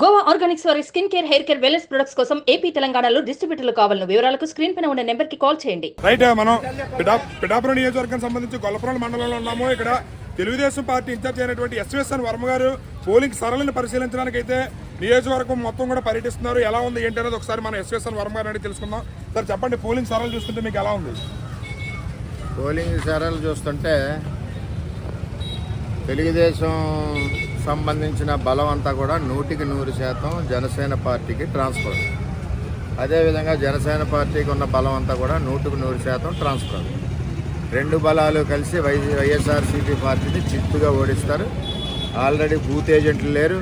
Goa organics వారి skin care hair care wellness products కోసం AP తెలంగాణలో డిస్ట్రిబ్యూటర్లు కావాలను వివరాలకు స్క్రీన్ పైన ఉన్న నెంబర్కి కాల్ చేయండి. రైట్ మనం పిఠా పిఠాపురం నియోజకవర్గం సంబంధించి గొల్లపురం మండలంలో ఉన్నాము. ఇక్కడ తెలుగుదేశం పార్టీ ఇన్ఛార్జ్ అయినటువంటి ఎస్విఎస్ఎన్ వర్మ గారు పోలింగ్ సరళిని పరిశీలించడానికి అయితే నియోజకవర్గం మొత్తం కూడా పర్యటిస్తున్నారు. ఎలా ఉంది ఏంటి అనేది ఒకసారి మనం ఎస్విఎస్ఎన్ వర్మ గారిని తెలుసుకుందాం. సార్ చెప్పండి పోలింగ్ సరళి చూస్తుంటే మీకు ఎలా ఉంది? పోలింగ్ సరళి చూస్తుంటే తెలుగుదేశం సంబంధించిన బలం అంతా కూడా నూటికి నూరు శాతం జనసేన పార్టీకి ట్రాన్స్ఫర్ అదేవిధంగా జనసేన పార్టీకి ఉన్న బలం అంతా కూడా నూటికి నూరు శాతం ట్రాన్స్ఫర్ రెండు బలాలు కలిసి వై వైఎస్ఆర్సీపీ పార్టీని చిత్తుగా ఓడిస్తారు. ఆల్రెడీ బూత్ ఏజెంట్లు లేరు.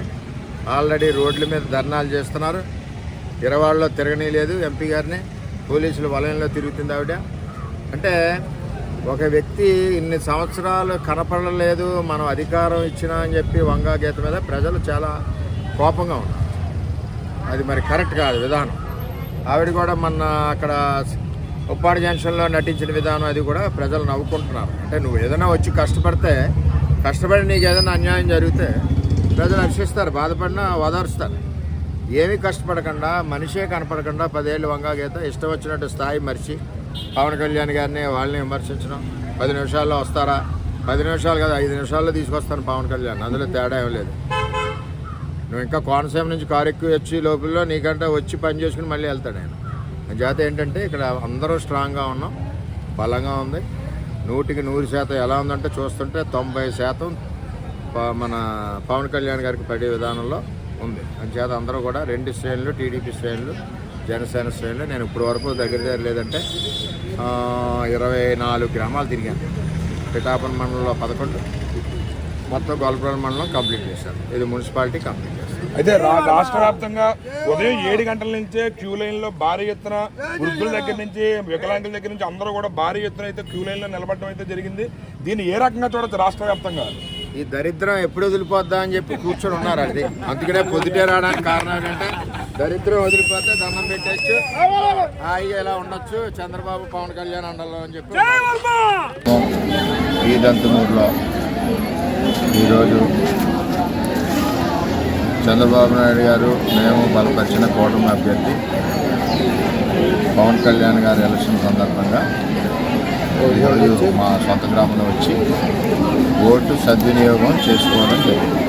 ఆల్రెడీ రోడ్ల మీద ధర్నాలు చేస్తున్నారు. ఇరవాళ్ళలో తిరగనీయలేదు ఎంపీ గారిని. పోలీసులు వలయంలో తిరుగుతుంది ఆవిడ. అంటే ఒక వ్యక్తి ఇన్ని సంవత్సరాలు కనపడలేదు మనం అధికారం ఇచ్చినా అని చెప్పి వంగా గీత మీద ప్రజలు చాలా కోపంగా ఉన్నారు. అది మరి కరెక్ట్ కాదు విధానం. ఆవిడ కూడా మొన్న అక్కడ ఉప్పాడు జంక్షన్లో నటించిన విధానం అది కూడా ప్రజలు నవ్వుకుంటున్నారు. అంటే నువ్వు ఏదైనా వచ్చి కష్టపడితే కష్టపడి నీకు ఏదైనా అన్యాయం జరిగితే ప్రజలు హర్షిస్తారు బాధపడినా ఓదార్స్తారు ఏమీ కష్టపడకుండా మనిషే కనపడకుండా పదేళ్ళు వంగా గీత ఇష్టం వచ్చినట్టు స్థాయి మరిచి పవన్ కళ్యాణ్ గారిని వాళ్ళని విమర్శించడం. పది నిమిషాల్లో వస్తారా? పది నిమిషాలు కదా ఐదు నిమిషాల్లో తీసుకొస్తాను పవన్ కళ్యాణ్. అందులో తేడా ఏం లేదు. నువ్వు ఇంకా కోనసీమ నుంచి కారు ఎక్కువ వచ్చి లోపల నీకంటే వచ్చి పని చేసుకుని మళ్ళీ వెళ్తాడు ఆయన జాత ఏంటంటే ఇక్కడ అందరూ స్ట్రాంగ్గా ఉన్నాం. బలంగా ఉంది. నూటికి నూరు శాతం ఎలా ఉందంటే చూస్తుంటే తొంభై శాతం మన పవన్ కళ్యాణ్ గారికి పడే విధానంలో ఉంది. అంచేత అందరూ కూడా రెండు శ్రేణులు టీడీపీ శ్రేణులు జనసేన శ్రేణిలో నేను ఇప్పటి వరకు దగ్గర దగ్గర లేదంటే ఇరవై నాలుగు గ్రామాలు తిరిగాను. పిఠాపురం మండలంలో పదకొండు మొత్తం గోల్పురం మండలం కంప్లీట్ చేశాను. ఇది మున్సిపాలిటీ కంప్లీట్ చేశాను. అయితే రా- రాష్ట్ర వ్యాప్తంగా ఉదయం ఏడు గంటల నుంచే క్యూ లైన్లో భారీ ఎత్తున వృద్ధుల దగ్గర నుంచి వికలాంగుల దగ్గర నుంచి అందరూ కూడా భారీ ఎత్తున అయితే క్యూ లైన్లో నిలబడడం అయితే జరిగింది. దీన్ని ఏ రకంగా చూడొచ్చు రాష్ట్ర వ్యాప్తంగా? ఈ దరిద్రం ఎప్పుడు వదిలిపోద్దా అని చెప్పి కూర్చొని ఉన్నారు అది. అందుకనే పొద్దుటే రావడానికి కారణం ఏంటంటే దరిద్రం వదిలిపోతే దండం పెట్టచ్చు హాయిగా ఇలా ఉండొచ్చు. చంద్రబాబు పవన్ కళ్యాణ్ ఉండాలి అని చెప్పి ఈ దంతమూరులో ఈరోజు చంద్రబాబు నాయుడు గారు మేము బలపరిచిన కూటమి అభ్యర్థి పవన్ కళ్యాణ్ గారి ఎలక్షన్ సందర్భంగా ఈరోజు మా సొంత గ్రామంలో వచ్చి ఓటు సద్వినియోగం చేసుకోవడం జరిగింది.